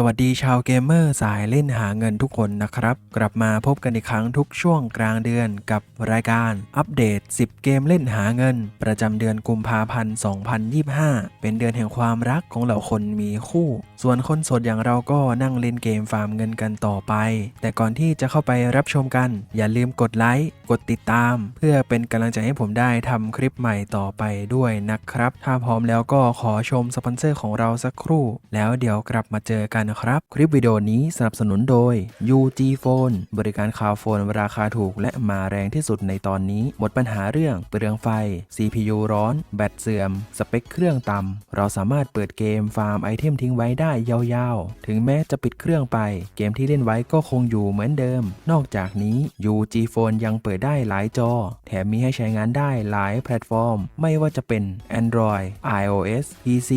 สวัสดีชาวเกมเมอร์สายเล่นหาเงินทุกคนนะครับ กลับมาพบกันอีกครั้งทุกช่วงกลางเดือนกับรายการอัปเดต 10 เกมเล่นหาเงิน ประจำเดือนกุมภาพันธ์ 2025 เป็นเดือนแห่งความรักของเหล่าคนมีคู่ ส่วนคนโสดอย่างเราก็นั่งเล่นเกมฟาร์มเงินกันต่อไป แต่ก่อนที่จะเข้าไปรับชมกัน อย่าลืมกดไลค์กดติดตาม เพื่อเป็นกำลังใจให้ผมได้ทำคลิปใหม่ต่อไปด้วยนะครับ ถ้าพร้อมแล้วก็ขอชมสปอนเซอร์ของเราสักครู่ แล้วเดี๋ยวกลับมาเจอกันนะครับ คลิปวิดีโอนี้สนับสนุนโดย UG Phone บริการคาวโฟนราคาถูกและมาแรงที่สุดในตอนนี้ หมดปัญหาเรื่องเปลืองไฟ CPU ร้อน แบตเสื่อม สเปคเครื่องต่ำ เราสามารถเปิดเกมฟาร์มไอเทมทิ้งไว้ได้ยาวๆ ถึงแม้จะปิดเครื่องไป เกมที่เล่นไว้ก็คงอยู่เหมือนเดิม นอกจากนี้ UG Phone ยังเปิดได้หลายจอ แถมมีให้ใช้งานได้หลายแพลตฟอร์ม ไม่ว่าจะเป็น Android iOS PC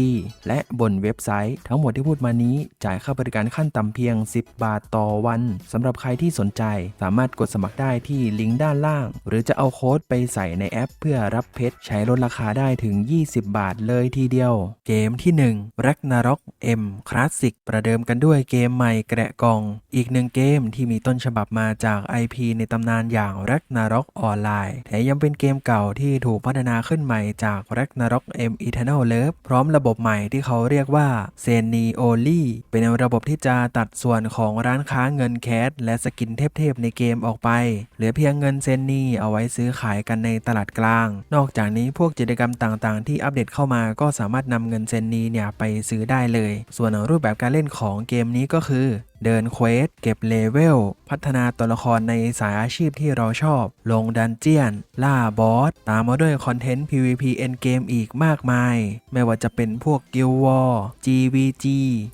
และบนเว็บไซต์ ทั้งหมดที่พูดมานี้จ่ายค่าบริการขั้นต่ำเพียง 10 บาทต่อวันสำหรับใครที่สนใจสามารถกดสมัครได้ที่ลิงก์ด้านล่าง หรือจะเอาโค้ดไปใส่ในแอป เพื่อรับเพชรใช้ลดราคาได้ถึง 20 บาทเลยทีเดียว เกมที่ 1 Ragnarok M Classic ประเดิมกันด้วยเกมใหม่แกะกล่อง อีกหนึ่งเกมที่มีต้นฉบับมาจาก IP ในตำนานอย่าง Ragnarok Online แถมยังเป็นเกมเก่าที่ถูกพัฒนาขึ้นใหม่จาก Ragnarok M Eternal Love พร้อมระบบใหม่ที่เขาเรียกว่า s e n i o l i เป็นระบบที่จะตัดส่วนของร้านค้าเงินแคสและสกินเทพๆในเกมออกไป เหลือเพียงเงินเซนนีเอาไว้ซื้อขายกันในตลาดกลาง นอกจากนี้พวกกิจกรรมต่างๆ ที่อัปเดตเข้ามาก็สามารถนำเงินเซนนีเนี่ยไปซื้อได้เลย ส่วนรูปแบบการเล่นของเกมนี้ก็คือ เดินเควสเก็บเลเวล พัฒนาตัวละครในสายอาชีพที่เราชอบ ลงดันเจียน ล่าบอส ตามมาด้วยคอนเทนต์ PVP Endgame อีกมากมาย ไม่ว่าจะเป็นพวก Guild War GVG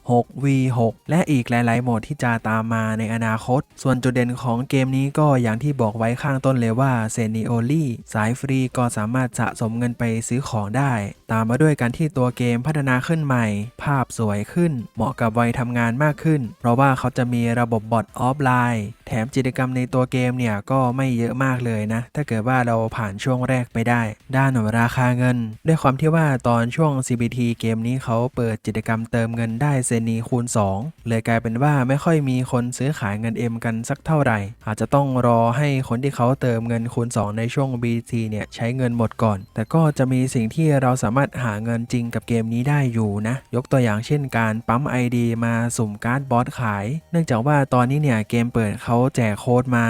6v6 และอีกหลาย ๆ โหมดที่จะตามมาในอนาคต ส่วนจุดเด่นของเกมนี้ก็อย่างที่บอกไว้ข้างต้นเลยว่าเซนิโอลี่สายฟรีก็สามารถสะสมเงินไปซื้อของได้ ตามมาด้วยการที่ตัวเกมพัฒนาขึ้นใหม่ ภาพสวยขึ้น เหมาะกับวัยทำงานมากขึ้น เพราะว่าเขาจะมีระบบบอทออฟไลน์ แถมกิจกรรมในตัวเกมเนี่ยก็ไม่เยอะมากเลยนะ ถ้าเกิดว่าเราผ่านช่วงแรกไปได้ ด้านราคาเงิน ด้วยความที่ว่าตอนช่วง CBT เกมนี้เขาเปิดกิจกรรมเติมเงินได้เซนีคูณ 2 เลยกลายเป็นว่าไม่ค่อยมีคนซื้อขายเงิน M กันสักเท่าไหร่ อาจจะต้องรอให้คนที่เขาเติมเงินคูณ 2 ในช่วง BT เนี่ยใช้เงินหมดก่อน แต่ก็จะมีสิ่งที่เราสามารถหาเงินจริงกับเกมนี้ได้อยู่นะ ยกตัวอย่างเช่นการปั๊ม ID มาสุ่มการ์ดบอสขายเนื่องจากว่าตอนนี้เนี่ยเกมเปิดเขาแจกโค้ดมา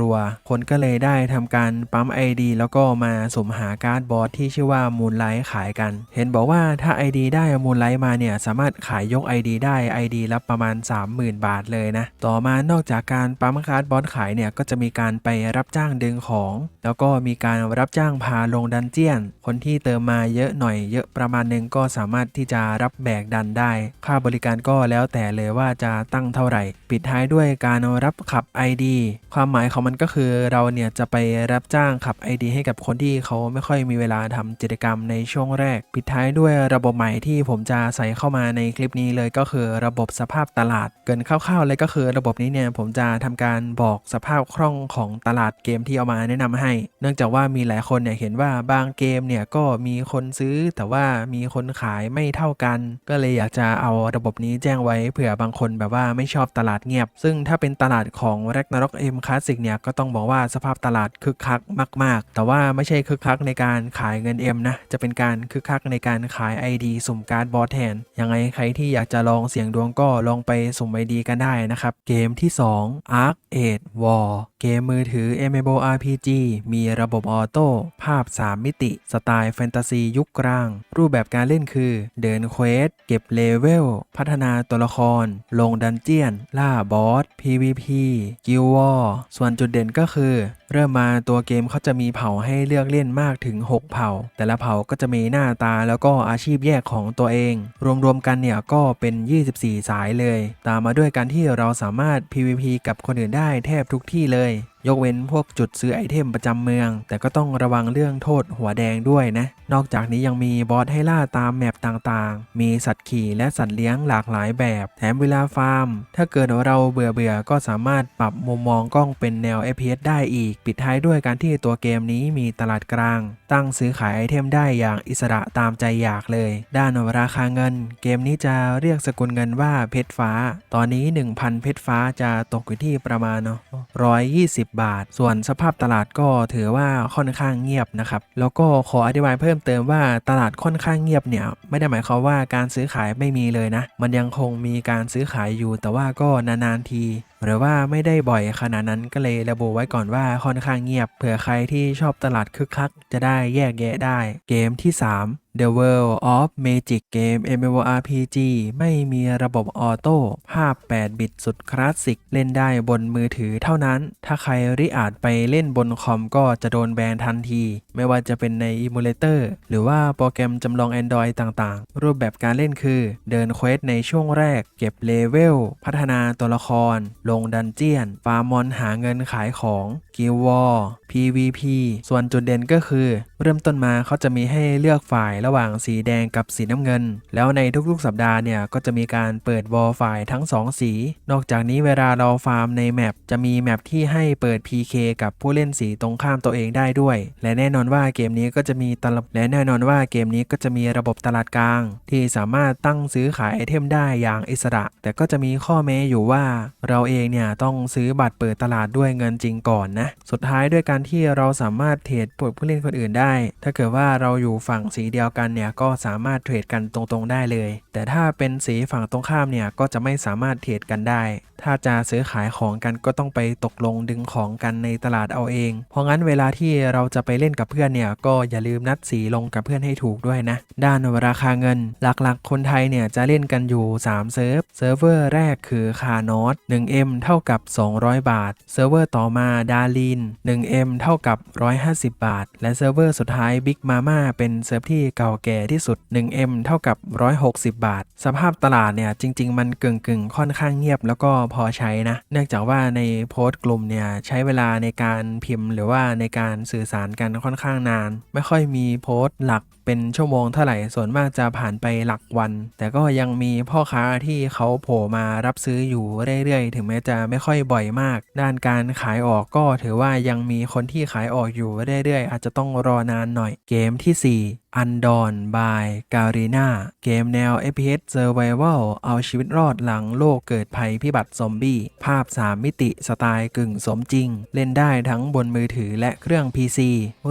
รัวๆ คนก็เลยได้ทำการปั๊ม ID แล้วก็มาสุ่มหาการ์ดบอสที่ชื่อว่ามูลไลท์ขายกัน เห็นบอกว่าถ้า ID ได้มูลไลท์มาเนี่ยสามารถขายยก ID ได้ ID ละประมาณ 30,000 บาทเลยนะ ต่อมานอกจากการปั๊มการ์ดบอสขายเนี่ยก็จะมีการไปรับจ้างดึงของ แล้วก็มีการรับจ้างพาลงดันเจียน คนที่เติมมาเยอะหน่อยเยอะประมาณหนึงก็สามารถที่จะรับแบกดันได้ ค่าบริการก็แล้วแต่เลยว่าจะตั้งเท่าไหร่ ปิดท้ายด้วยการรับขับ ID ความหมายของมันก็คือเราเนี่ยจะไปรับจ้างขับ ID ให้กับคนที่เขาไม่ค่อยมีเวลาทำกิจกรรมในช่วงแรก ปิดท้ายด้วยระบบใหม่ที่ผมจะใส่เข้ามาในคลิปนี้เลยก็คือระบบสภาพตลาด เกินคร่าวๆเลยก็คือระบบนี้เนี่ยผมจะทำการบอกสภาพคล่องของตลาดเกมที่เอามาแนะนำให้ เนื่องจากว่ามีหลายคนเนี่ยเห็นว่าบางเกมเนี่ยก็มีคนซื้อ แต่ว่ามีคนขายไม่เท่ากัน ก็เลยอยากจะเอาระบบนี้แจ้งไว้เผื่อบางคนแบบว่าไม่ไม่ชอบตลาดเงียบ ซึ่งถ้าเป็นตลาดของ Ragnarok M Classic เนี่ยก็ต้องบอกว่าสภาพตลาดคึกคักมาก ๆ แต่ว่าไม่ใช่คึกคักในการขายเงิน M นะ จะเป็นการคึกคักในการขาย ID สุ่มการ์ดบอสแทน ยังไงใครที่อยากจะลองเสี่ยงดวงก็ลองไปสุ่ม ID กันได้นะครับ เกมที่ 2 Arc Age War เกมมือถือ MMORPG มีระบบออโต้ภาพ 3 มิติ สไตล์แฟนตาซียุคกลาง รูปแบบการเล่นคือ เดินเควสเก็บเลเวล พัฒนาตัวละคร ลงดันเจียน ล่าบอส PVP กิลวอร์ส่วนจุดเด่นก็คือ เริ่มมาตัวเกมเขาจะมีเผ่าให้เลือกเล่นมากถึง 6 เผ่า แต่ละเผ่าก็จะมีหน้าตาแล้วก็อาชีพแยกของตัวเอง รวมๆกันเนี่ยก็เป็น 24 สายเลย ตามมาด้วยการที่เราสามารถ PVP กับคนอื่นได้แทบทุกที่เลย ยกเว้นพวกจุดซื้อไอเทมประจำเมือง แต่ก็ต้องระวังเรื่องโทษหัวแดงด้วยนะ นอกจากนี้ยังมีบอสให้ล่าตามแมปต่างๆ มีสัตว์ขี่และสัตว์เลี้ยงหลากหลายแบบ แถมเวลาฟาร์ม ถ้าเกิดเราเบื่อเบื่อๆก็สามารถปรับมุมมองกล้องเป็นแนว FPS ได้อีก ปิดท้ายด้วยการที่ตัวเกมนี้มีตลาดกลาง ตั้งซื้อขายไอเทมได้อย่างอิสระตามใจอยากเลย ด้านราคาเงิน เกมนี้จะเรียกสกุลเงินว่าเพชรฟ้า ตอนนี้ 1,000 เพชรฟ้าจะตกอยู่ที่ประมาณเนาะ120บาท ส่วนสภาพตลาดก็ถือว่าค่อนข้างเงียบนะครับแล้วก็ขออธิบายเพิ่มเติมว่าตลาดค่อนข้างเงียบเนี่ยไม่ได้หมายความว่าการซื้อขายไม่มีเลยนะ มันยังคงมีการซื้อขายอยู่ แต่ว่าก็นานๆที หรือว่าไม่ได้บ่อยขนาดนั้นก็เลยระบุไว้ก่อนว่าค่อนข้างเงียบเผื่อใครที่ชอบตลาดคึกคักจะได้แยกแยะได้ เกมที่ 3 The World of Magic เกม MMORPG ไม่มีระบบออโต้ ภาพ 8 บิตสุดคลาสสิก เล่นได้บนมือถือเท่านั้น ถ้าใครริอาจไปเล่นบนคอมก็จะโดนแบนทันที ไม่ว่าจะเป็นใน Emulator หรือว่าโปรแกรมจำลอง Android ต่างๆ รูปแบบการเล่นคือ เดินเควสในช่วงแรก เก็บเลเวล พัฒนาตัวละคร ลงดันเจียน ฟาร์มมอนหาเงินขายของกิลวอ PVP ส่วนจุดเด่นก็คือ เริ่มต้นมาเขาจะมีให้เลือกฝ่ายระหว่างสีแดงกับสีน้ำเงิน แล้วในทุกๆสัปดาห์เนี่ย ก็จะมีการเปิดวอลฝ่ายทั้ง 2 สี นอกจากนี้เวลาเราฟาร์มในแมปจะมีแมปที่ให้เปิด PK กับผู้เล่นสีตรงข้ามตัวเองได้ด้วย และแน่นอนว่าเกมนี้ก็จะมีตลาดและแน่นอนว่าเกมนี้ก็จะมีระบบตลาดกลาง ที่สามารถตั้งซื้อขายไอเทมได้อย่างอิสระ แต่ก็จะมีข้อแม้อยู่ว่า เราเองเนี่ยต้องซื้อบัตรเปิดตลาดด้วยเงินจริงก่อนนะสุดท้ายด้วยการที่เราสามารถเทรดปลดผู้เล่นคนอื่นได้ ถ้าเกิดว่าเราอยู่ฝั่งสีเดียวกันเนี่ยก็สามารถเทรดกันตรงๆได้เลย แต่ถ้าเป็นสีฝั่งตรงข้ามเนี่ยก็จะไม่สามารถเทรดกันได้ ถ้าจะซื้อขายของกันก็ต้องไปตกลงดึงของกันในตลาดเอาเอง เพราะงั้นเวลาที่เราจะไปเล่นกับเพื่อนเนี่ยก็อย่าลืมนัดสีลงกับเพื่อนให้ถูกด้วยนะ ด้านราคาเงิน หลักๆ คนไทยเนี่ยจะเล่นกันอยู่ 3 เซิร์ฟ เซิร์ฟเวอร์แรกคือคานอต 1M เท่ากับ 200 บาท เซิร์ฟเวอร์ต่อมาดาลีน 1M เท่ากับ 150 บาท และเซิร์ฟเวอร์สุดท้าย Big Mama เป็นเซิร์ฟที่เก่าแก่ที่สุด 1M เท่ากับ 160 บาท สภาพตลาดเนี่ยจริง ๆ มันกึ่งๆค่อนข้างเงียบแล้วก็พอใช้นะ เนื่องจากว่าในโพสต์กลุ่มเนี่ยใช้เวลาในการพิมพ์ หรือว่าในการสื่อสารกันค่อนข้างนาน ไม่ค่อยมีโพสต์หลักเป็นชั่วโมงเท่าไหร่ส่วนมากจะผ่านไปหลักวัน แต่ก็ยังมีพ่อค้าที่เขาโผล่มารับซื้ออยู่เรื่อยๆ ถึงแม้จะไม่ค่อยบ่อยมาก ด้านการขายออกก็ถือว่ายังมีคนที่ขายออกอยู่เรื่อยๆ อาจจะต้องรอนานหน่อยเกมที่ 4 อันดอนบายการีนาเกมแนว FPS Survival เอาชีวิตรอดหลังโลกเกิดภัยพิบัติซอมบี้ ภาพ 3 มิติสไตล์กึ่งสมจริง เล่นได้ทั้งบนมือถือและเครื่อง PC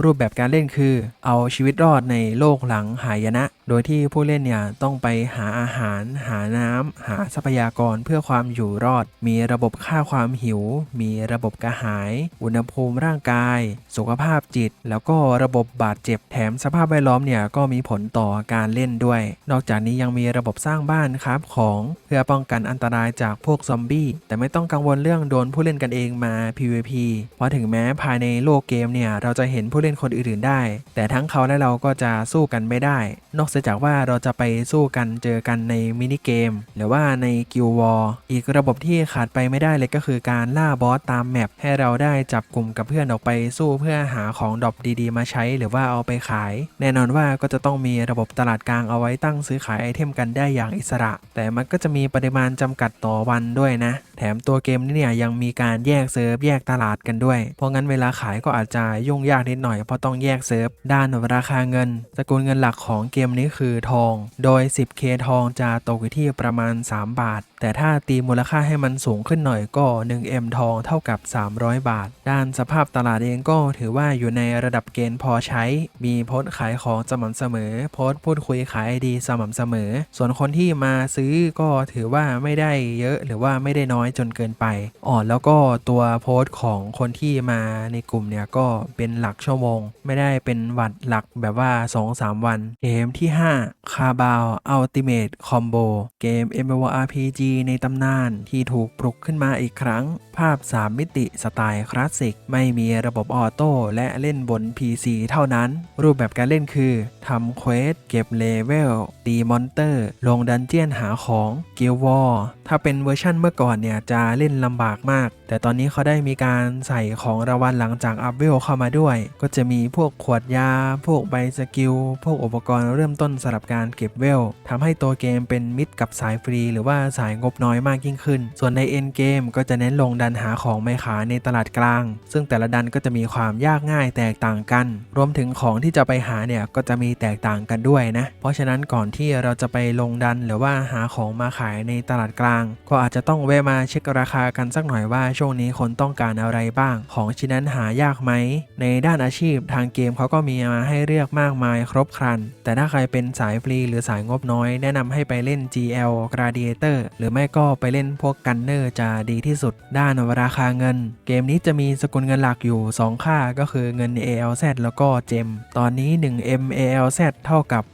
รูปแบบการเล่นคือ เอาชีวิตรอดในโลกหลังหายนะโดยที่ผู้เล่นเนี่ยต้องไปหาอาหาร หาน้ำ หาทรัพยากรเพื่อความอยู่รอด มีระบบค่าความหิว มีระบบกระหาย อุณหภูมิร่างกาย สุขภาพจิต แล้วก็ระบบบาดเจ็บแถมสภาพแวดล้อมเนี่ยก็มีผลต่อการเล่นด้วย นอกจากนี้ยังมีระบบสร้างบ้านครับของเพื่อป้องกันอันตรายจากพวกซอมบี้แต่ไม่ต้องกังวลเรื่องโดนผู้เล่นกันเองมา PVP เพราะถึงแม้ภายในโลกเกมเนี่ยเราจะเห็นผู้เล่นคนอื่นๆได้ แต่ทั้งเขาและเราก็จะสู้กันไม่ได้ นอกจากว่าเราจะไปสู้กันเจอกันในมินิเกม หรือว่าในกิลวอร์อีกระบบที่ขาดไปไม่ได้เลยก็คือการล่าบอสตามแมปให้เราได้จับกลุ่มกับเพื่อนออกไปสู้เพื่อหาของดรอปดีๆ มาใช้หรือว่าเอาไปขาย แน่นอนว่าก็จะต้องมีระบบตลาดกลางเอาไว้ตั้งซื้อขายไอเทมกันได้อย่างอิสระ แต่มันก็จะมีปริมาณจำกัดต่อวันด้วยนะ แถมตัวเกมนี้เนี่ยยังมีการแยกเซิร์ฟแยกตลาดกันด้วย เพราะงั้นเวลาขายก็อาจจะยุ่งยากนิดหน่อยเพราะต้องแยกเซิร์ฟด้านราคาเงินสกุลเงินหลักของเกมนี้คือทอง โดย 10k ทองจะตกอยู่ที่ประมาณ 3 บาท แต่ถ้าตีมูลค่าให้มันสูงขึ้นหน่อยก็ 1m ทองเท่ากับ 300 บาท ด้านสภาพตลาดเองก็ถือว่าอยู่ในระดับเกณฑ์พอใช้ มีโพสต์ขายของสม่ำเสมอ โพสต์พูดคุยขายดีสม่ำเสมอ ส่วนคนที่มาซื้อก็ถือว่าไม่ได้เยอะหรือว่าไม่ได้น้อยจนเกินไปอ๋อแล้วก็ตัวโพสต์ของคนที่มาในกลุ่มเนี่ยก็เป็นหลักชั่วโมง ไม่ได้เป็นวัดหลักแบบว่า 2-3 วัน เกมที่ 5 คาบาวอัลติเมทคอมโบเกม MMORPG ในตำนานที่ถูกปลุกขึ้นมาอีกครั้ง ภาพ 3 มิติสไตล์คลาสสิก ไม่มีระบบออโต้และเล่นบน PC เท่านั้น รูปแบบการเล่นคือทำเควสเก็บเลเวลตีมอนเตอร์ ลงดันเจียนหาของเกิลววอร์ถ้าเป็นเวอร์ชั่นเมื่อก่อนเนี่ยจะเล่นลำบากมาก แต่ตอนนี้เขาได้มีการใส่ของรางวัลหลังจากอัพเวลเข้ามาด้วย ก็จะมีพวกขวดยา พวกใบสกิล พวกอุปกรณ์เริ่มต้นสำหรับการเก็บเวลทำให้ตัวเกมเป็นมิตรกับสายฟรี หรือว่าสายงบน้อยมากยิ่งขึ้น ส่วนในเอ็นเกมก็จะเน้นลงดันหาของไม่ขาในตลาดกลาง ซึ่งแต่ละดันก็จะมีความยากง่ายแตกต่างกัน รวมถึงของที่จะไปหาเนี่ยก็จะมีแตกต่างกันด้วยนะ เพราะฉะนั้นก่อนที่เราจะไปลงดันหรือว่าหาของมาขายในตลาดกลาง ก็อาจจะต้องแวะมาเช็คราคากันสักหน่อยว่าช่วงนี้คนต้องการอะไรบ้าง ของชิ้นนั้นหายากไหม ในด้านอาชีพทางเกมเขาก็มีมาให้เลือกมากมายครบครัน แต่ถ้าใครเป็นสายฟรีหรือสายงบน้อย แนะนำให้ไปเล่น GL Gladiator หรือไม่ก็ไปเล่นพวกกันเนอร์จะดีที่สุด ด้านราคาเงิน เกมนี้จะมีสกุลเงินหลักอยู่ 2 ค่าก็คือเงิน ALZ แล้วก็เจมตอนนี้ 1 M LZ เท่ากับ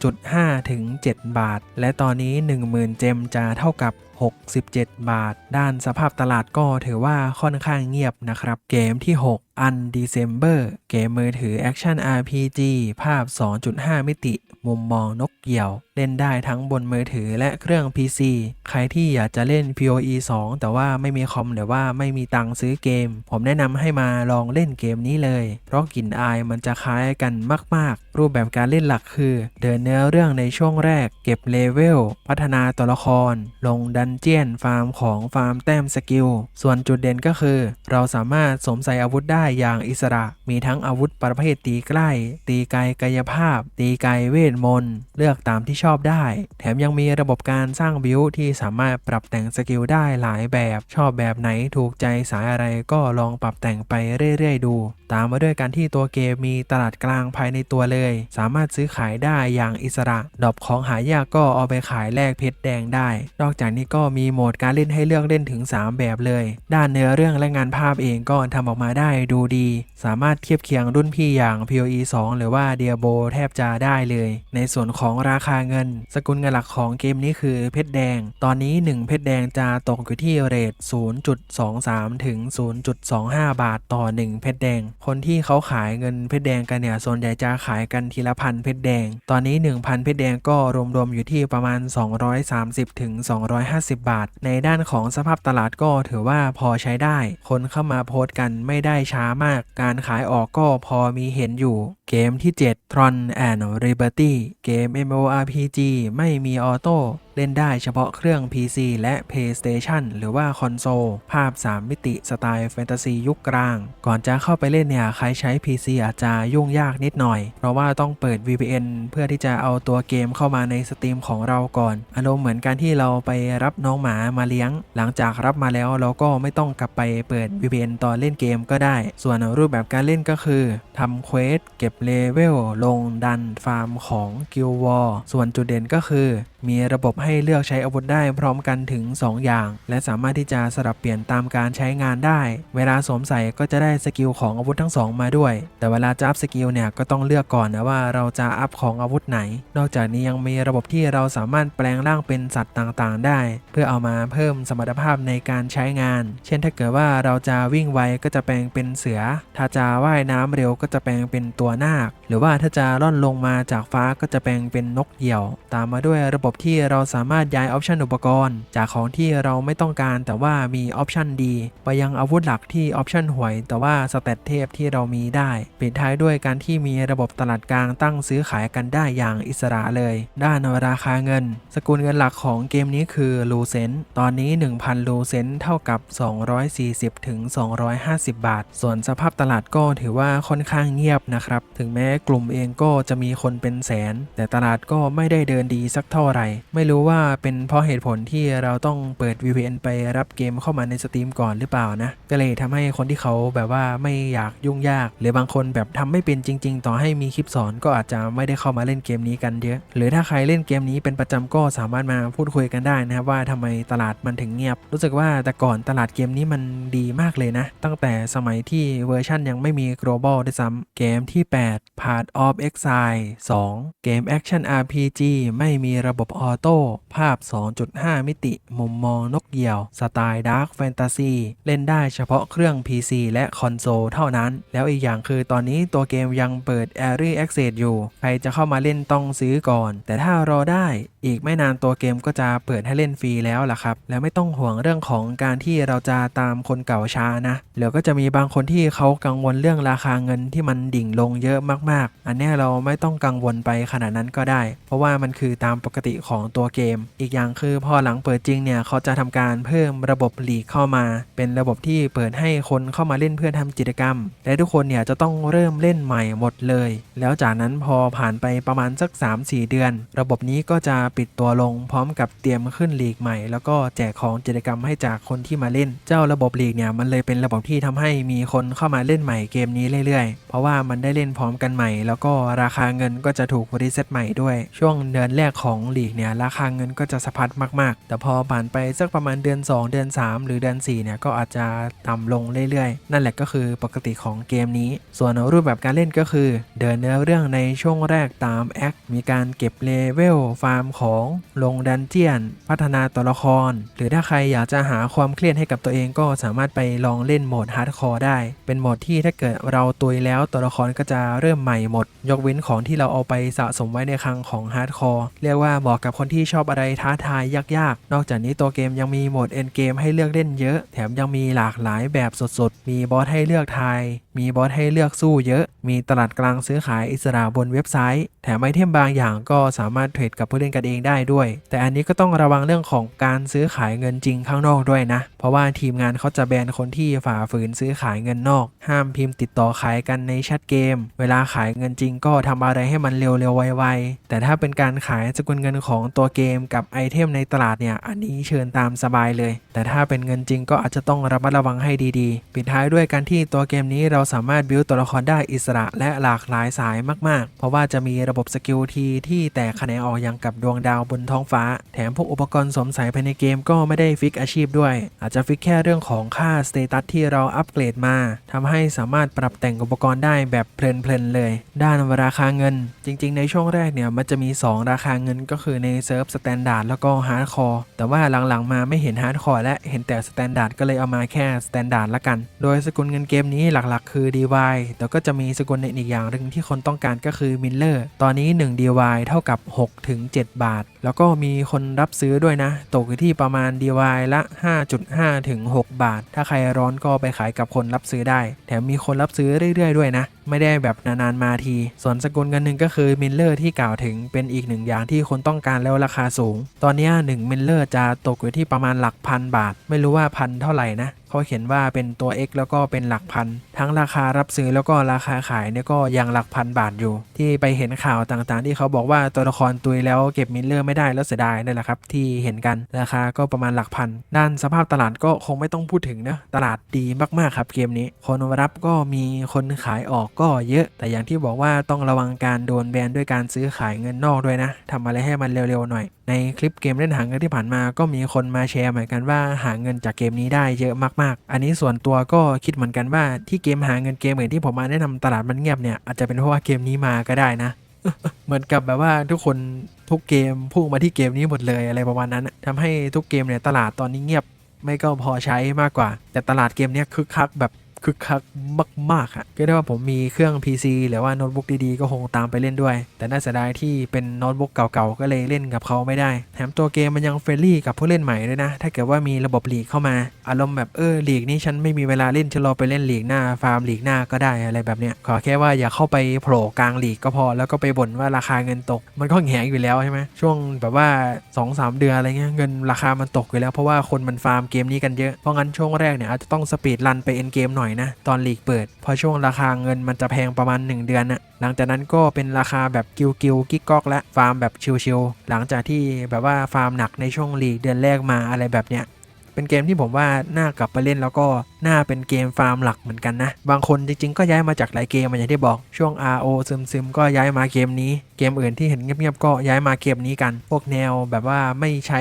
6.5 ถึง 7 บาท และตอนนี้ 10,000 เจมจะเท่ากับ 67 บาท ด้านสภาพตลาดก็ถือว่าค่อนข้างเงียบนะครับ เกมที่6 Undecember เกมมือถือแอคชั่น RPG ภาพ 2.5 มิติ มุมมองนกเกี่ยว เล่นได้ทั้งบนมือถือและเครื่อง PC ใครที่อยากจะเล่น PoE 2 แต่ว่าไม่มีคอมหรือว่าไม่มีตังค์ซื้อเกม ผมแนะนำให้มาลองเล่นเกมนี้เลย เพราะกลิ่นอายมันจะคล้ายกันมาก ๆ รูปแบบการเล่นหลักคือเดินเนื้อเรื่องในช่วงแรกเก็บเลเวล พัฒนาตัวละคร ลงดันเจียนฟาร์มของฟาร์มแต้มสกิล ส่วนจุดเด่นก็คือ เราสามารถสวมใส่อาวุธได้อย่างอิสระ มีทั้งอาวุธประเภทตีใกล้ ตีไกลกายภาพ ตีไกลเวทมนต์เลือกตามที่ชอบได้ แถมยังมีระบบการสร้างบิลที่สามารถปรับแต่งสกิลได้หลายแบบ ชอบแบบไหนถูกใจสายอะไรก็ลองปรับแต่งไปเรื่อยๆ ดู ตามมาด้วยการที่ตัวเกมมีตลาดกลางภายในตัวเลย สามารถซื้อขายได้อย่างอิสระ ดอปของหายากก็เอาไปขายแลกเพชรแดงได้ นอกจากนี้ก็มีโหมดการเล่นให้เลือกเล่นถึง 3 แบบเลย ด้านเนื้อเรื่องและงานภาพเองก็ทำออกมาได้ดูดี สามารถเทียบเคียงรุ่นพี่อย่าง PoE 2 หรือว่า Diablo แทบจะได้เลย ในส่วนของราคาเงิน สกุลเงินหลักของเกมนี้คือเพชรแดง ตอนนี้ 1 เพชรแดงจะตกอยู่ที่เรท0.23 ถึง 0.25 บาทต่อ 1 เพชรแดงคนที่เขาขายเงินเพชรแดงกันเนี่ยส่วนใหญ่จะขายกันทีละพันเพชรแดง ตอนนี้ 1,000 เพชรแดงก็รวมๆอยู่ที่ประมาณ 230ถึง250 บาท ในด้านของสภาพตลาดก็ถือว่าพอใช้ได้ คนเข้ามาโพสต์กันไม่ได้ช้ามาก การขายออกก็พอมีเห็นอยู่ เกมที่ 7 Tron and Liberty เกม MMORPG ไม่มีออโต้เล่นได้เฉพาะเครื่อง PC และ PlayStation หรือว่าคอนโซลภาพ 3 มิติสไตล์แฟนตาซียุคกลาง ก่อนจะเข้าไปเล่นเนี่ยใครใช้ PC อาจจะยุ่งยากนิดหน่อย เพราะว่าต้องเปิด VPN เพื่อที่จะเอาตัวเกมเข้ามาในสตรีมของเราก่อน อารมณ์เหมือนการที่เราไปรับน้องหมามาเลี้ยง หลังจากรับมาแล้วเราก็ไม่ต้องกลับไปเปิด VPN ตอนเล่นเกมก็ได้ ส่วนรูปแบบการเล่นก็คือทำเควสเก็บเลเวลลงดันฟาร์มของกิลวอร์ส่วนจุดเด่นก็คือ มีระบบให้เลือกใช้อาวุธได้พร้อมกันถึง 2 อย่าง และสามารถที่จะสลับเปลี่ยนตามการใช้งานได้ เวลาสวมใส่ก็จะได้สกิลของอาวุธทั้งสองมาด้วย แต่เวลาจะอัพสกิลเนี่ยก็ต้องเลือกก่อนนะว่าเราจะอัพของอาวุธไหน นอกจากนี้ยังมีระบบที่เราสามารถแปลงร่างเป็นสัตว์ต่างๆ ได้ เพื่อเอามาเพิ่มสมรรถภาพในการใช้งาน เช่นถ้าเกิดว่าเราจะวิ่งไวก็จะแปลงเป็นเสือ ถ้าจะว่ายน้ำเร็วก็จะแปลงเป็นตัวนาค หรือว่าถ้าจะล่อนลงมาจากฟ้าก็จะแปลงเป็นนกเหยี่ยว ตามมาด้วยระบบที่เราสามารถย้ายออปชันอุปกรณ์ จากของที่เราไม่ต้องการแต่ว่ามีออปชันดี ไปยังอาวุธหลักที่ออปชันห่วย แต่ว่าสเตตเทพที่เรามีได้ ปิดท้ายด้วยการที่มีระบบตลาดกลางตั้งซื้อขายกันได้อย่างอิสระเลย ด้านราคาเงิน สกุลเงินหลักของเกมนี้คือลูเซนตอนนี้ 1,000 ลูเซนเท่ากับ 240ถึง250 บาท ส่วนสภาพตลาดก็ถือว่าค่อนข้างเงียบนะครับ ถึงแม้กลุ่มเองก็จะมีคนเป็นแสน แต่ตลาดก็ไม่ได้เดินดีสักเท่าไหร่ ไม่รู้ว่าเป็นเพราะเหตุผลที่เราต้องเปิด VPN ไปรับเกมเข้ามาในสตรีมก่อนหรือเปล่านะ ก็เลยทำให้คนที่เขาแบบว่าไม่อยากยุ่งยาก หรือบางคนแบบทำไม่เป็นจริง ๆ ต่อให้มีคลิปสอนก็อาจจะไม่ได้เข้ามาเล่นเกมนี้กันเยอะ หรือถ้าใครเล่นเกมนี้เป็นประจำก็สามารถมาพูดคุยกันได้นะครับว่าทำไมตลาดมันถึงเงียบ รู้สึกว่าแต่ก่อนตลาดเกมนี้มันดีมากเลยนะ ตั้งแต่สมัยที่เวอร์ชันยังไม่มี global ด้วยซ้ำเกมที่ 8 Part of Exile 2 เกม Action RPG ไม่มีระบบออโต้ภาพ 2.5 มิติ มุมมองนกเหยี่ยว สไตล์ดาร์ f แฟนตาซีเล่นได้เฉพาะเครื่อง PC และคอนโซลเท่านั้นแล้วอีกอย่างคือตอนนี้ตัวเกมยังเปิด Early Access อยู่ ใครจะเข้ามาเล่นต้องซื้อก่อน แต่ถ้ารอได้อีกไม่นานตัวเกมก็จะเปิดให้เล่นฟรีแล้วล่ะครับ แล้วไม่ต้องห่วงเรื่องของการที่เราจะตามคนเก่าช้านะเดี๋ยวก็จะมีบางคนที่เขากังวลเรื่องราคาเงินที่มันดิ่งลงเยอะมากๆ อันนี้เราไม่ต้องกังวลไปขนาดนั้นก็ได้ เพราะว่ามันคือตามปกติของตัวเกม อีกอย่างคือพอหลังเปิดจริงเนี่ยเขาจะทำการเพิ่มระบบหลีกเข้ามา เป็นระบบที่เปิดให้คนเข้ามาเล่นเพื่อทำกิจกรรมและทุกคนเนี่ยจะต้องเริ่มเล่นใหม่หมดเลย แล้วจากนั้นพอผ่านไปประมาณสัก 3-4 เดือน ระบบนี้ก็จะปิดตัวลงพร้อมกับเตรียมขึ้นลีกใหม่ แล้วก็แจกของกิจกรรมให้จากคนที่มาเล่น เจ้าระบบลีกเนี่ยมันเลยเป็นระบบที่ทำให้มีคนเข้ามาเล่นใหม่เกมนี้เรื่อยๆ เพราะว่ามันได้เล่นพร้อมกันใหม่ แล้วก็ราคาเงินก็จะถูกรีเซ็ตใหม่ด้วย ช่วงเดือนแรกของลีกเนี่ยราคาเงินก็จะสะพัดมากๆ แต่พอผ่านไปสักประมาณเดือน 2 เดือน 3 หรือเดือน4เนี่ยก็อาจจะต่ำลงเรื่อยๆ นั่นแหละก็คือปกติของเกมนี้ ส่วนรูปแบบการเล่นก็คือ เดินเนื้อเรื่องในช่วงแรกตามแอค มีการเก็บเลเวลฟาร์มของลงดันเจียน พัฒนาตัวละคร หรือถ้าใครอยากจะหาความเครียดให้กับตัวเองก็สามารถไปลองเล่นโหมดฮาร์ดคอร์ได้ เป็นโหมดที่ถ้าเกิดเราตุยแล้วตัวละครก็จะเริ่มใหม่หมด ยกเว้นของที่เราเอาไปสะสมไว้ในคลังของฮาร์ดคอร์เรียกว่าเหมาะกับคนที่ชอบอะไรท้าทายยากๆ นอกจากนี้ตัวเกมยังมีโหมดเอ็นเกมให้เลือกเล่นเยอะ แถมยังมีหลากหลายแบบสดๆ มีบอสให้เลือกทายมีบอสให้เลือกสู้เยอะ มีตลาดกลางซื้อขายอิสระบนเว็บไซต์ แถมไอเทมบางอย่างก็สามารถเทรดกับผู้เล่นกันเองได้ด้วย แต่อันนี้ก็ต้องระวังเรื่องของการซื้อขายเงินจริงข้างนอกด้วยนะ เพราะว่าทีมงานเขาจะแบนคนที่ฝ่าฝืนซื้อขายเงินนอก ห้ามพิมพ์ติดต่อขายกันในแชทเกม เวลาขายเงินจริงก็ทำอะไรให้มันเร็วๆไวๆ แต่ถ้าเป็นการขายสกุลเงินของตัวเกมกับไอเทมในตลาดเนี่ย อันนี้เชิญตามสบายเลย แต่ถ้าเป็นเงินจริงก็อาจจะต้องระมัดระวังให้ดีๆ ปิดท้ายด้วยการที่ตัวเกมนี้เราสามารถบิวตัวละครได้อิสระและหลากหลายสายมาก ๆ เพราะว่าจะมีระบบสกิลทีที่แตกแขนงออกอย่างกับดวงดาวบนท้องฟ้า แถมพวกอุปกรณ์สวมใส่ภายในเกมก็ไม่ได้ฟิกอาชีพด้วย อาจจะฟิกแค่เรื่องของค่าสเตตัสที่เราอัปเกรดมาทำให้สามารถปรับแต่งอุปกรณ์ได้แบบเพลินๆเลย ด้านราคาเงิน จริง ๆ ในช่วงแรกเนี่ยมันจะมี 2 ราคาเงินก็คือในเซิร์ฟสแตนดาร์ดแล้วก็ฮาร์ดคอร์แต่ว่าหลังๆมาไม่เห็นฮาร์ดคอร์และเห็นแต่สแตนดาร์ดก็เลยเอามาแค่สแตนดาร์ดละกัน โดยสกุลเงินเกมนี้หลักๆ คือ DY แต่ก็จะมีสกุลเงินอีกอย่างหนึ่งที่คนต้องการก็คือมิลเลอร์ตอนนี้ 1 DY เท่ากับ6ถึง7บาท แล้วก็มีคนรับซื้อด้วยนะ ตกอยู่ที่ประมาณ DY ละ 5.5ถึง6บาท ถ้าใครร้อนก็ไปขายกับคนรับซื้อได้ แถมมีคนรับซื้อเรื่อยๆ ด้วยนะไม่ได้แบบนานๆมาที ส่วนสกุลเงินหนึ่งก็คือมิลเลอร์ที่กล่าวถึงเป็นอีกหนึ่งอย่างที่คนต้องการแล้วราคาสูง ตอนนี้1มิลเลอร์จะตกอยู่ที่ประมาณหลักพันบาท ไม่รู้ว่าพันเท่าไหร่นะเขาเขียนว่าเป็นตัว X แล้วก็เป็นหลักพัน ทั้งราคารับซื้อแล้วก็ราคาขายเนี่ยก็ยังหลักพันบาทอยู่ ที่ไปเห็นข่าวต่างๆ ที่เขาบอกว่าตัวละครตุยแล้วเก็บมิลเลอร์ไม่ได้แล้วเสียดายนั่นแหละครับที่เห็นกันราคาก็ประมาณหลักพัน ด้านสภาพตลาดก็คงไม่ต้องพูดถึงนะตลาดดีมากๆครับเกมนี้ คนรับก็มีคนขายออกก็เยอะ แต่อย่างที่บอกว่าต้องระวังการโดนแบนด้วยการซื้อขายเงินนอกด้วยนะทำอะไรให้มันเร็วๆหน่อย ในคลิปเกมเล่นหาเงินที่ผ่านมาก็มีคนมาแชร์เหมือนกันว่าหาเงินจากเกมนี้ได้เยอะมากๆ อันนี้ส่วนตัวก็คิดเหมือนกันว่าที่เกมหาเงินเกมอื่นที่ผมมาแนะนำตลาดมันเงียบเนี่ยอาจจะเป็นเพราะว่าเกมนี้มาก็ได้นะเหมือนกับแบบว่าทุกคนทุกเกมพุ่งมาที่เกมนี้หมดเลยอะไรประมาณนั้นทำให้ทุกเกมเนี่ยตลาดตอนนี้เงียบ ไม่ก็พอใช้มากกว่า แต่ตลาดเกมเนี้ยคึกคักแบบ คึกคักมากๆอะก็ได้ว่าผมมีเครื่อง PC หรือว่าโน้ตบุ๊กดีๆ ก็คงตามไปเล่นด้วย แต่น่าเสียดายที่เป็นโน้ตบุ๊กเก่าๆ ก็เลยเล่นกับเขาไม่ได้ แถมตัวเกมมันยังเฟรนลี่กับผู้เล่นใหม่ด้วยนะ ถ้าเกิดว่ามีระบบหลีกเข้ามา อารมณ์แบบเออหลีกนี้ฉันไม่มีเวลาเล่นฉันรอไปเล่นหลีกหน้าฟาร์มหลีกหน้าก็ได้อะไรแบบเนี้ยขอแค่ว่าอย่าเข้าไปโผล่กลางหลีกก็พอ แล้วก็ไปบ่นว่าราคาเงินตก มันก็แหงอยู่แล้วใช่ไหมช่วงแบบว่า 2-3 เดือนอะไรเงี้ยเงินราคามันตกอยู่แล้วเพราะว่าคนมันฟาร์มเกมนี้กันเยอะเพราะงั้นช่วงแรกเนี่ยอาจจะต้องสปีดรันไปเอ็นเกมหน่อยนะ ตอนลีกเปิด พอช่วงราคาเงินมันจะแพงประมาณ 1 เดือนน่ะหลังจากนั้นก็เป็นราคาแบบกิวกิวกิ๊กก๊อกและฟาร์มแบบชิวๆหลังจากที่แบบว่าฟาร์มหนักในช่วงลีกเดือนแรกมาอะไรแบบเนี้ย เป็นเกมที่ผมว่าน่ากลับไปเล่นแล้วก็น่าเป็นเกมฟาร์มหลักเหมือนกันนะ บางคนจริงๆ ก็ย้ายมาจากหลายเกมอย่างที่บอก ช่วง RO ซึมซึมๆ ก็ย้ายมาเกมนี้ เกมอื่นที่เห็นเงียบๆ ก็ย้ายมาเกมนี้กัน พวกแนวแบบว่าไม่ใช้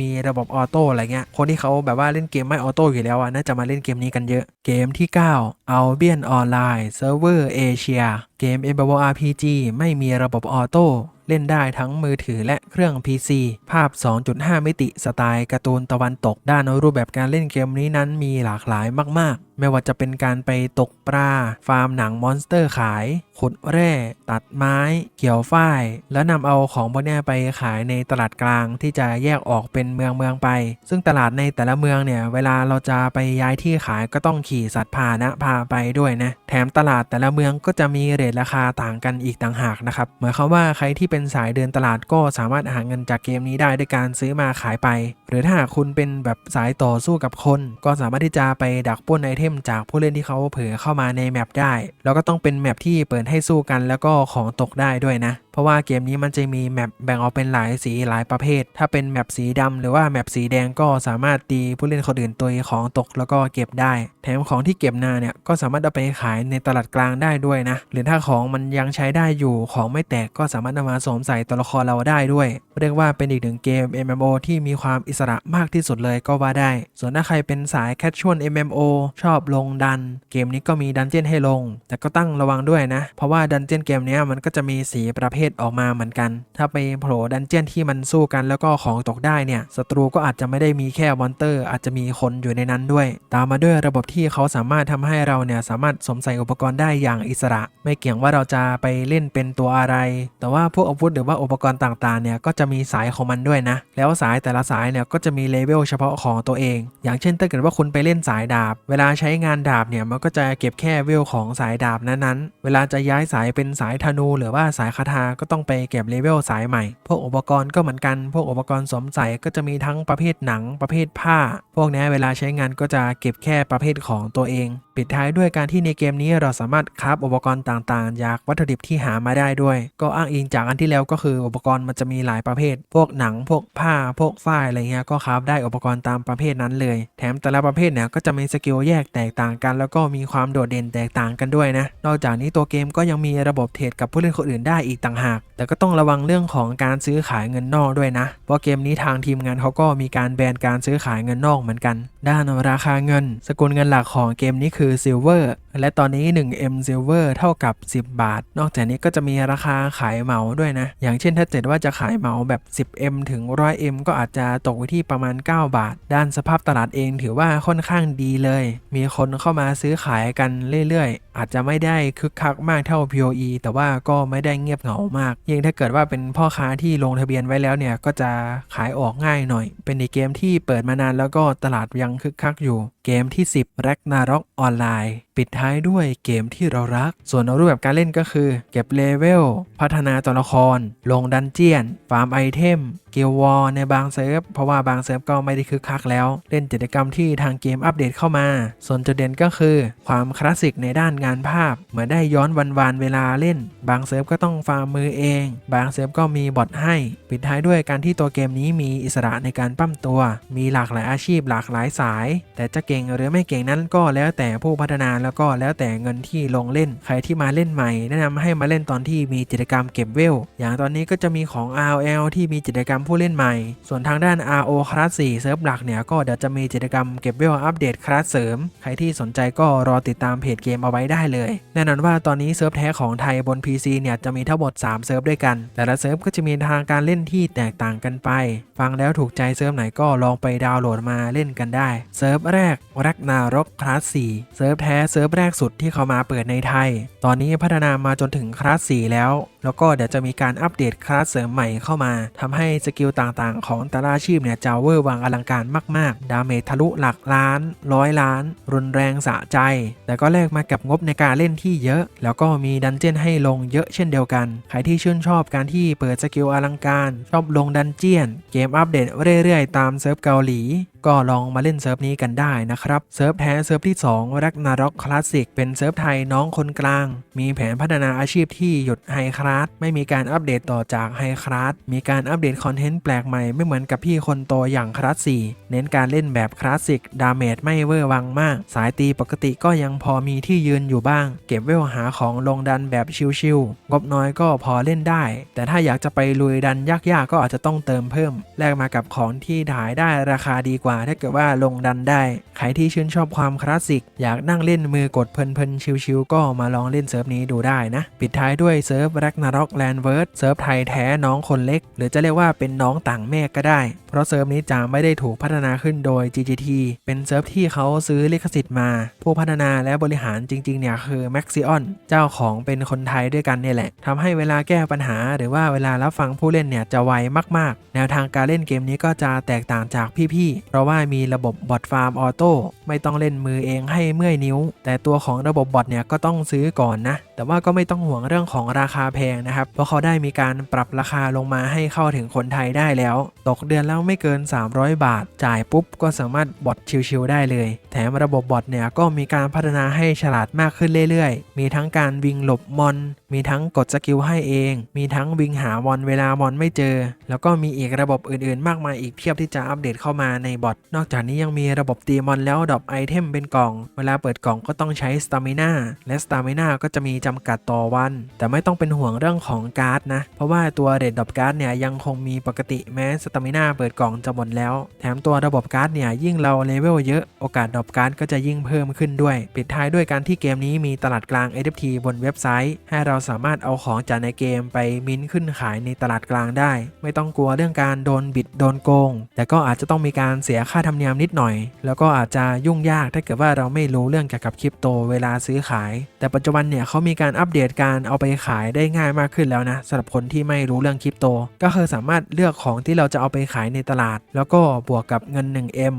มีระบบออโต้อะไรเงี้ย คนที่เขาแบบว่าเล่นเกมไม่ออโต้อยู่แล้วอะน่าจะมาเล่นเกมนี้กันเยอะ เกมที่ 9 Albion Online Server Asia เกม MMORPG ไม่มีระบบออโต้ เล่นได้ทั้งมือถือและเครื่อง PC ภาพ 2.5 มิติสไตล์การ์ตูนตะวันตก ด้านรูปแบบการเล่นเกมนี้นั้นมีหลากหลายมาก ๆ ไม่ว่าจะเป็นการไปตกปลา ฟาร์มหนังมอนสเตอร์ขายขุดแร่ ตัดไม้ เกี่ยวฝ้าย แล้วนำเอาของพวกเนี้ไปขายในตลาดกลางที่จะแยกออกเป็นเมืองเมืองไป ซึ่งตลาดในแต่ละเมืองเนี่ยเวลาเราจะไปย้ายที่ขายก็ต้องขี่สัตว์พาหนะพาไปด้วยนะแถมตลาดแต่ละเมืองก็จะมีเรทราคาต่างกันอีกต่างหากนะครับหมายความว่าใครที่เป็นสายเดินตลาดก็สามารถหาเงินจากเกมนี้ได้ด้วยการซื้อมาขายไป หรือถ้าคุณเป็นแบบสายต่อสู้กับคน ก็สามารถที่จะไปดักป้นไอเทมจากผู้เล่นที่เขาเผลอเข้ามาในแมปได้ แล้วก็ต้องเป็นแมปที่เปิดใให้สู้กันแล้วก็ของตกได้ด้วยนะ เพราะว่าเกมนี้มันจะมีแมปแบ่งออกเป็นหลายสีหลายประเภท ถ้าเป็นแมปสีดำหรือว่าแมปสีแดงก็สามารถตีผู้เล่นคนอื่นตัวของตกแล้วก็เก็บได้ แถมของที่เก็บนาเนี่ยก็สามารถเอาไปขายในตลาดกลางได้ด้วยนะ หรือถ้าของมันยังใช้ได้อยู่ของไม่แตกก็สามารถนำมาสวมใส่ตัวละครเราได้ด้วย เรียกว่าเป็นอีกหนึ่งเกม MMO ที่มีความอิสระมากที่สุดเลยก็ว่าได้ ส่วนถ้าใครเป็นสายแคชชวล MMO ชอบลงดัน เกมนี้ก็มีดันเจี้ยนให้ลง แต่ก็ตั้งระวังด้วยนะเพราะว่าดันเจี้ยนเกมนี้มันก็จะมีสีประเภทออกมาเหมือนกัน ถ้าไปโผล่ดันเจี้ยนที่มันสู้กันแล้วก็ของตกได้เนี่ยศัตรูก็อาจจะไม่ได้มีแค่มอนเตอร์ อาจจะมีคนอยู่ในนั้นด้วย ตามมาด้วยระบบที่เขาสามารถทำให้เราเนี่ยสามารถสวมใส่อุปกรณ์ได้อย่างอิสระ ไม่เกี่ยงว่าเราจะไปเล่นเป็นตัวอะไร แต่ว่าพวกอาวุธหรือว่าอุปกรณ์ต่างๆเนี่ยก็จะมีสายของมันด้วยนะ แล้วสายแต่ละสายเนี่ยก็จะมีเลเวลเฉพาะของตัวเอง อย่างเช่นถ้าเกิดว่าคุณไปเล่นสายดาบ เวลาใช้งานดาบเนี่ยมันก็จะเก็บแค่เวลของสายดาบนั้นๆ เวลาจะย้ายสายเป็นสายธนู หรือว่าสายคาถาก็ต้องไปเก็บเลเวลสายใหม่ พวกอุปกรณ์ก็เหมือนกัน พวกอุปกรณ์สวมใส่ก็จะมีทั้งประเภทหนังประเภทผ้า พวกนี้เวลาใช้งานก็จะเก็บแค่ประเภทของตัวเอง ปิดท้ายด้วยการที่ในเกมนี้เราสามารถคราฟอุปกรณ์ต่างๆ จากวัตถุดิบที่หามาได้ด้วย ก็อ้างอิงจากอันที่แล้วก็คืออุปกรณ์มันจะมีหลายประเภท พวกหนังพวกผ้าพวกฝ้ายอะไรเงี้ยก็คราฟได้อุปกรณ์ตามประเภทนั้นเลย แถมแต่ละประเภทเนี่ยก็จะมีสกิลแยกแตกต่างกัน แล้วก็มีความโดดเด่นแตกต่างกันด้วยนะนอกจากนี้ตัวเกมก็ยังมีระบบเทรดกับผู้เล่นคนอื่นได้อีกต่างหาก แต่ก็ต้องระวังเรื่องของการซื้อขายเงินนอกด้วยนะ เพราะเกมนี้ทางทีมงานเขาก็มีการแบนการซื้อขายเงินนอกเหมือนกัน ด้านราคาเงิน สกุลเงินหลักของเกมนี้คือซิลเวอร์และตอนนี้ 1M Silver เท่ากับ 10 บาท นอกจากนี้ก็จะมีราคาขายเหมาด้วยนะ อย่างเช่นถ้าเกิดว่าจะขายเหมาแบบ 10M ถึง 100M ก็อาจจะตกไว้ที่ประมาณ 9 บาท ด้านสภาพตลาดเองถือว่าค่อนข้างดีเลย มีคนเข้ามาซื้อขายกันเรื่อยๆ อาจจะไม่ได้คึกคักมากเท่า POE แต่ว่าก็ไม่ได้เงียบเหงามาก ยิ่งถ้าเกิดว่าเป็นพ่อค้าที่ลงทะเบียนไว้แล้วเนี่ย ก็จะขายออกง่ายหน่อย เป็นอีเกมที่เปิดมานานแล้วก็ตลาดยังคึกคักอยู่ เกมที่ 10 Ragnarok ออนไลน์ปิดท้ายด้วยเกมที่เรารัก ส่วนรูปแบบการเล่นก็คือ เก็บเลเวล พัฒนาตัวละคร ลงดันเจียน ฟาร์มไอเทม เกลวอลในบางเซิร์ฟ เพราะว่าบางเซิร์ฟก็ไม่ได้คึกคักแล้ว เล่นกิจกรรมที่ทางเกมอัปเดตเข้ามา ส่วนจุดเด่นก็คือ ความคลาสสิกในด้านงานภาพ เหมือนได้ย้อนวันวานเวลาเล่น บางเซิร์ฟก็ต้องฟาร์มมือเอง บางเซิร์ฟก็มีบอทให้ ปิดท้ายด้วยการที่ตัวเกมนี้มีอิสระในการปั้มตัว มีหลากหลายอาชีพหลากหลายสาย แต่จะเก่งหรือไม่เก่งนั้นก็แล้วแต่ผู้พัฒนาแล้วก็แล้วแต่เงินที่ลงเล่น ใครที่มาเล่นใหม่ แนะนำให้มาเล่นตอนที่มีกิจกรรมเก็บเวล อย่างตอนนี้ก็จะมีของ RL ที่มีกิจกรรมผู้เล่นใหม่ ส่วนทางด้าน RO คลาส4เซิร์ฟหลักเนี่ยก็เดี๋ยวจะมีกิจกรรมเก็บเวลอัปเดตคลาสเสริม ใครที่สนใจก็รอติดตามเพจเกมเอาไว้ได้เลย แน่นอนว่าตอนนี้เซิร์ฟแท้ของไทยบน PC เนี่ยจะมีทั้งหมด 3 เซิร์ฟด้วยกัน แต่ละเซิร์ฟก็จะมีทางการเล่นที่แตกต่างกันไป ฟังแล้วถูกใจเซิร์ฟไหนก็ลองไปดาวน์โหลดมาเล่นกันได้ เซิร์ฟแรกรักนารกคลาส4เซิร์ฟแท้เซิร์ฟแรกสุดที่เขามาเปิดในไทย ตอนนี้พัฒนามาจนถึงคลาส 4 แล้ว แล้วก็เดี๋ยวจะมีการอัปเดตคลาสเสริมใหม่เข้ามาทำให้สกิลต่างๆ ของแต่ละอาชีพเนี่ยจะเวอร์วังอลังการมากๆ ดาเมจทะลุหลักล้าน ร้อยล้าน รุนแรงสะใจ แต่ก็แลกมากับงบในการเล่นที่เยอะ แล้วก็มีดันเจียนให้ลงเยอะเช่นเดียวกัน ใครที่ชื่นชอบการที่เปิดสกิลอลังการ ชอบลงดันเจียน เกมอัปเดตเรื่อยๆ ตามเซิร์ฟเกาหลี ก็ลองมาเล่นเซิร์ฟนี้กันได้นะครับเซิร์ฟแท้เซิร์ฟที่2รักนารอกคลาสสิกเป็นเซิร์ฟไทยน้องคนกลาง มีแผนพัฒนาอาชีพที่หยุดไฮคลาสไม่มีการอัปเดตต่อจากไฮคลาสมีการอัปเดตคอนเทนต์แปลกใหม่ไม่เหมือนกับพี่คนโตอย่างคลาส4เน้นการเล่นแบบคลาสสิกดาเมจไม่เวอร์วังมาก สายตีปกติก็ยังพอมีที่ยืนอยู่บ้าง เก็บเวลหาของลงดันแบบชิวๆงบน้อยก็พอเล่นได้ แต่ถ้าอยากจะไปลุยดันยากๆก็อาจจะต้องเติมเพิ่ม แลกมากับของที่ถ่ายได้ราคาดีกว่าว่าถ้าเกิดว่าลงดันได้ ใครที่ชื่นชอบความคลาสสิก อยากนั่งเล่นมือกดเพลินๆชิวๆก็มาลองเล่นเซิร์ฟนี้ดูได้นะ ปิดท้ายด้วยเซิร์ฟ Ragnarok Landward เซิร์ฟไทยแท้น้องคนเล็ก หรือจะเรียกว่าเป็นน้องต่างแม่ก็ได้ เพราะเซิร์ฟนี้จะไม่ได้ถูกพัฒนาขึ้นโดย GGT เป็นเซิร์ฟที่เขาซื้อลิขสิทธิ์มา ผู้พัฒนาและบริหารจริงๆเนี่ยคือ Maxion เจ้าของเป็นคนไทยด้วยกันเนี่ยแหละทำให้เวลาแก้ปัญหา หรือว่าเวลารับฟังผู้เล่นเนี่ยจะไวมากๆ แนวทางการเล่นเกมนี้ก็จะแตกต่างจากพี่ๆเพราะว่ามีระบบบอทฟาร์มออโต้ไม่ต้องเล่นมือเองให้เมื่อยนิ้ว แต่ตัวของระบบบอทเนี่ยก็ต้องซื้อก่อนนะ แต่ว่าก็ไม่ต้องห่วงเรื่องของราคาแพงนะครับ เพราะเขาได้มีการปรับราคาลงมาให้เข้าถึงคนไทยได้แล้ว ตกเดือนแล้วไม่เกิน 300 บาท จ่ายปุ๊บก็สามารถบอทชิวๆได้เลย แถมระบบบอทเนี่ยก็มีการพัฒนาให้ฉลาดมากขึ้นเรื่อยๆ มีทั้งการวิ่งหลบมอน มีทั้งกดสกิลให้เอง มีทั้งวิ่งหามอนเวลามอนไม่เจอ แล้วก็มีอีกระบบอื่นๆ มากมายอีกเพียบที่จะอัปเดตเข้ามาในบอทนอกจากนี้ยังมีระบบตีมอนแล้วดรอปไอเทมเป็นกล่อง เวลาเปิดกล่องก็ต้องใช้สตามิน่าและสตามิน่าก็จะมีจำกัดต่อวัน แต่ไม่ต้องเป็นห่วงเรื่องของการ์ดนะ เพราะว่าตัวเรดดรอปการ์ดเนี่ยยังคงมีปกติแม้สตามิน่าเปิดกล่องจะหมดแล้ว แถมตัวระบบการ์ดเนี่ยยิ่งเราเลเวลเยอะโอกาสดรอปการ์ดก็จะยิ่งเพิ่มขึ้นด้วย ปิดท้ายด้วยการที่เกมนี้มีตลาดกลาง NFT บนเว็บไซต์ ให้เราสามารถเอาของจากในเกมไปมิ้นขึ้นขายในตลาดกลางได้ ไม่ต้องกลัวเรื่องการโดนบิดโดนโกง แต่ก็อาจจะต้องมีการเสียค่าธรรมเนียมนิดหน่อย แล้วก็อาจจะยุ่งยากถ้าเกิดว่าเราไม่รู้เรื่องเกี่ยวกับคริปโตเวลาซื้อขาย แต่ปัจจุบันเนี่ยเขามีการอัปเดตการเอาไปขายได้ง่ายมากขึ้นแล้วนะสำหรับคนที่ไม่รู้เรื่องคริปโต ก็คือสามารถเลือกของที่เราจะเอาไปขายในตลาด แล้วก็บวกกับเงิน 1M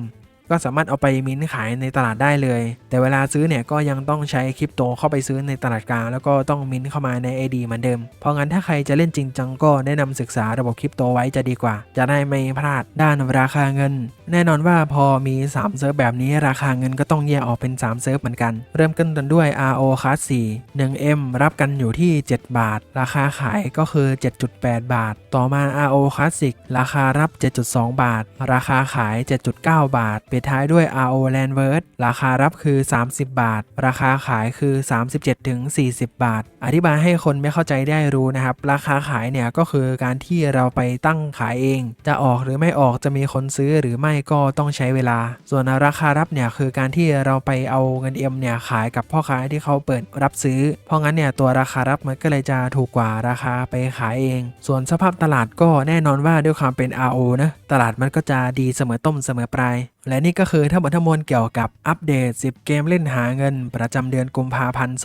ก็สามารถเอาไปมิ้นท์ขายในตลาดได้เลย แต่เวลาซื้อเนี่ยก็ยังต้องใช้คริปโตเข้าไปซื้อในตลาดกลางแล้วก็ต้องมิ้นท์เข้ามาใน ID เหมือนเดิม เพราะงั้นถ้าใครจะเล่นจริงจังก็แนะนำศึกษาระบบคริปโตไว้จะดีกว่า จะได้ไม่พลาดด้านราคาเงิน แน่นอนว่าพอมี 3 เซิร์ฟแบบนี้ราคาเงินก็ต้องแยกออกเป็น 3 เซิร์ฟเหมือนกัน เริ่มกันต้นด้วย RO Class 4 1M รับกันอยู่ที่ 7 บาท ราคาขายก็คือ 7.8 บาท ต่อมา RO Classic ราคารับ 7.2 บาท ราคาขาย 7.9 บาทปิดท้ายด้วย RO Landward ราคารับคือ 30 บาท ราคาขายคือ 37ถึง40 บาท อธิบายให้คนไม่เข้าใจได้รู้นะครับ ราคาขายเนี่ยก็คือการที่เราไปตั้งขายเอง จะออกหรือไม่ออกจะมีคนซื้อหรือไม่ก็ต้องใช้เวลา ส่วนราคารับเนี่ยคือการที่เราไปเอาเงินเอ็มเนี่ยขายกับพ่อค้าที่เขาเปิดรับซื้อ เพราะงั้นเนี่ยตัวราคารับมันก็เลยจะถูกกว่าราคาไปขายเอง ส่วนสภาพตลาดก็แน่นอนว่าด้วยความเป็น RO นะตลาดมันก็จะดีเสมอต้นเสมอปลาย และนี่ก็คือทั้งหมดทั้งมวลเกี่ยวกับอัปเดต 10 เกมเล่นหาเงิน ประจำเดือนกุมภาพันธ์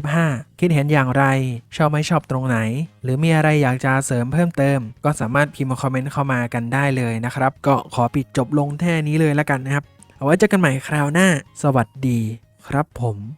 2025 คิดเห็นอย่างไร ชอบไม่ชอบตรงไหน หรือมีอะไรอยากจะเสริมเพิ่มเติม ก็สามารถพิมพ์คอมเมนต์เข้ามากันได้เลยนะครับ ก็ขอปิดจบลงแท่นี้เลยแล้วกันนะครับ เอาไว้เจอกันใหม่คราวหน้า สวัสดีครับผม